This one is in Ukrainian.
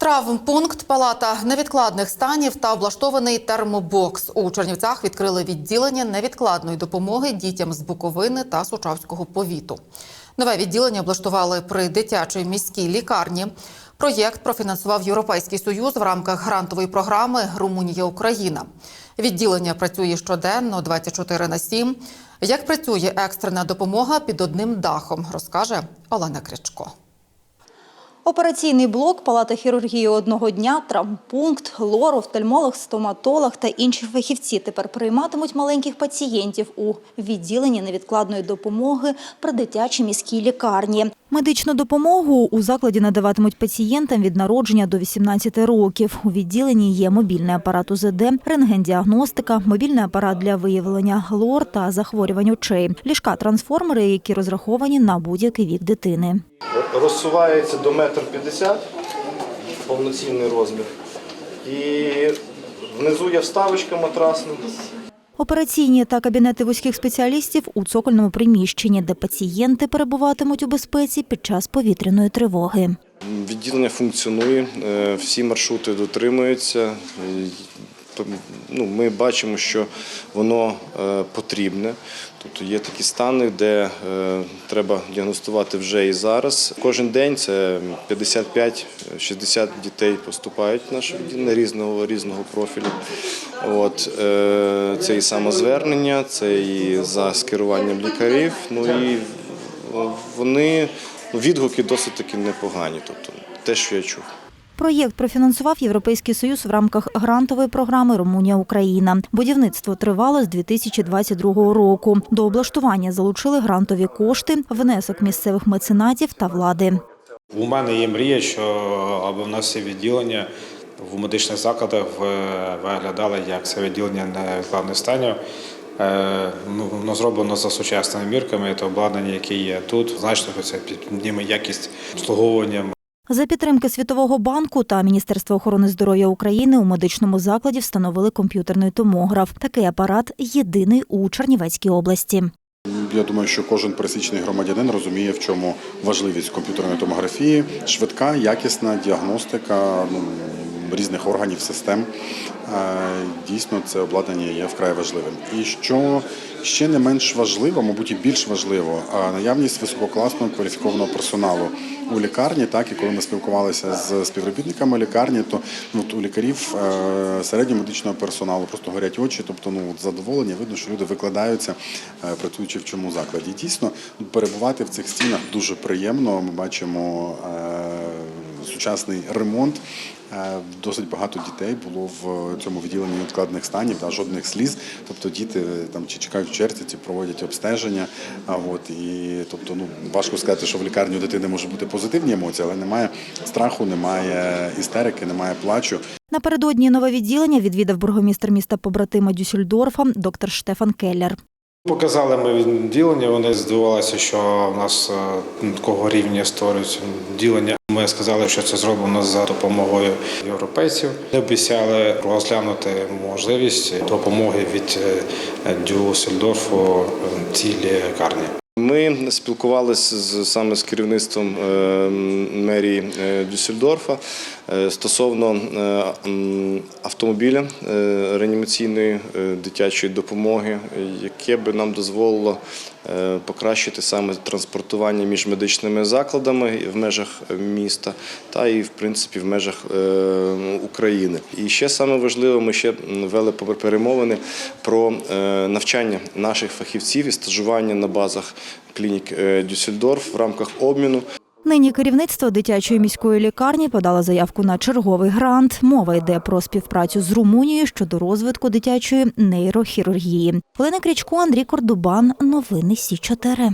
Травмпункт, палата невідкладних станів та облаштований термобокс. У Чернівцях відкрили відділення невідкладної допомоги дітям з Буковини та Сучавського повіту. Нове відділення облаштували при дитячій міській лікарні. Проєкт профінансував Європейський Союз в рамках грантової програми Румунія Україна. Відділення працює щоденно 24 на 7. Як працює екстрена допомога під одним дахом, розкаже Олена Крячко. Операційний блок, палата хірургії одного дня, травмпункт, лор, офтальмолог, стоматолог та інші фахівці тепер прийматимуть маленьких пацієнтів у відділенні невідкладної допомоги при дитячій міській лікарні. Медичну допомогу у закладі надаватимуть пацієнтам від народження до 18 років. У відділенні є мобільний апарат УЗД, рентгендіагностика, мобільний апарат для виявлення лор та захворювань очей, ліжка-трансформери, які розраховані на будь-який вік дитини. розсувається до метр п'ятдесят, повноцінний розмір. І внизу є вставочка матрасна. Операційні та кабінети вузьких спеціалістів у цокольному приміщенні, де пацієнти перебуватимуть у безпеці під час повітряної тривоги. Відділення функціонує, е, всі маршрути дотримуються. Ну, ми бачимо, що воно е, потрібне. Тобто є такі стани, де е, треба діагностувати вже і зараз. Кожен день це 55-60 дітей поступають в наше відділення різного різного профілю. От, е, це і самозвернення, це і за скеруванням лікарів. Ну і вони ну, відгуки досить таки непогані. Тобто те, що я чув. Проєкт профінансував Європейський Союз в рамках грантової програми Румунія Україна. Будівництво тривало з 2022 року. До облаштування залучили грантові кошти, внесок місцевих меценатів та влади. У мене є мрія, що аби в нас всі відділення в медичних закладах е, виглядали як це відділення невідкладних станів. Е, Ну, воно зроблено за сучасними мірками, то обладнання, яке є тут, значно це підніме якість обслуговування. За підтримки Світового банку та Міністерства охорони здоров'я України у медичному закладі встановили комп'ютерний томограф. Такий апарат єдиний у Чернівецькій області. Я думаю, що кожен пересічний громадянин розуміє, в чому важливість комп'ютерної томографії, швидка, якісна діагностика ну, різних органів систем. Е, Дійсно, це обладнання є вкрай важливим. І що ще не менш важливо, мабуть, і більш важливо, наявність висококласного кваліфікованого персоналу у лікарні. Так і коли ми спілкувалися з співробітниками лікарні, то ну, у лікарів е, середнього медичного персоналу просто горять очі, тобто ну задоволення, видно, що люди викладаються, е, працюючи в цьому закладі. Дійсно, перебувати в цих стінах дуже приємно. Ми бачимо е, сучасний ремонт. Е, Досить багато дітей було в цьому відділенні відкладних станів, та жодних сліз. Тобто діти там чи чекають в черзі, чи проводять обстеження. А от і тобто, ну важко сказати, що в лікарні у дитини може бути позитивні емоції, але немає страху, немає істерики, немає плачу. Напередодні нове відділення відвідав бургомістр міста побратима Дюссельдорфа доктор Штефан Келлер. Показали ми відділення, вони здивувалися, що в нас е, такого рівня створюється відділення. Ми сказали, що це зроблено за допомогою європейців. Обіцяли розглянути можливість допомоги від е, Дюссельдорфу е, цій лікарні. Ми спілкувалися з саме з керівництвом е, мерії е, Дюссельдорфа е, стосовно автомобіля реанімаційної дитячої допомоги, яке би нам дозволило покращити саме транспортування між медичними закладами в межах міста та і в принципі в межах України. І ще саме важливо, ми ще вели перемовини про навчання наших фахівців і стажування на базах клінік е, Дюссельдорф в рамках обміну. Нині керівництво дитячої міської лікарні подало заявку на черговий грант. Мова йде про співпрацю з Румунією щодо розвитку дитячої нейрохірургії. Олена Крічко, Андрій Кордубан. Новини Сі 4